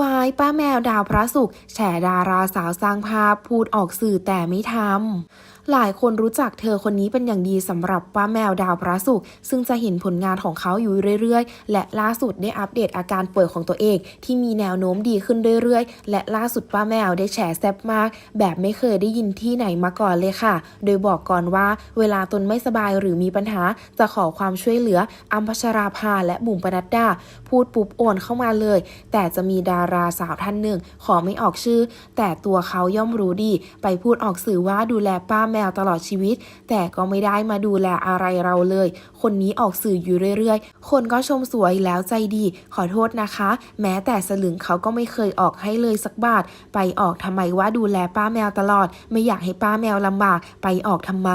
วายป้าแมวดาวพระศุกร์แฉดาราสาวสร้างภาพพูดออกสื่อแต่ไม่ทำหลายคนรู้จักเธอคนนี้เป็นอย่างดีสำหรับป้าแมวดาวพระศุกร์ซึ่งจะเห็นผลงานของเขาอยู่เรื่อยๆ และล่าสุดได้อัปเดตอาการป่วยของตัวเอง ที่มีแนวโน้มดีขึ้นเรื่อยๆ และล่าสุดป้าแมวได้แฉแซบมาก แบบไม่เคยได้ยินที่ไหนมาก่อนเลยค่ะ โดยบอกก่อนว่า เวลาตนไม่สบายหรือมีปัญหา จะขอความช่วยเหลืออัมพชราภาและบุ๋มปนัดดาพูดปุ๊บโอนเข้ามาเลย แต่จะมีดาาราสาวท่านหนึ่ง ขอไม่ออกชื่อ แต่ตัวเขาย่อมรู้ดี ไปพูดออกสื่อว่าดูแลป้าแมวตลอดชีวิต แต่ก็ไม่ได้มาดูแลอะไรเราเลย คนนี้ออกสื่ออยู่เรื่อยๆ คนก็ชมสวยแล้วใจดี ขอโทษนะคะ แม้แต่สลึงเขาก็ไม่เคยออกให้เลยสักบาท ไปออกทำไมว่าดูแลป้าแมวตลอด ไม่อยากให้ป้าแมวลำบาก ไปออกทำไม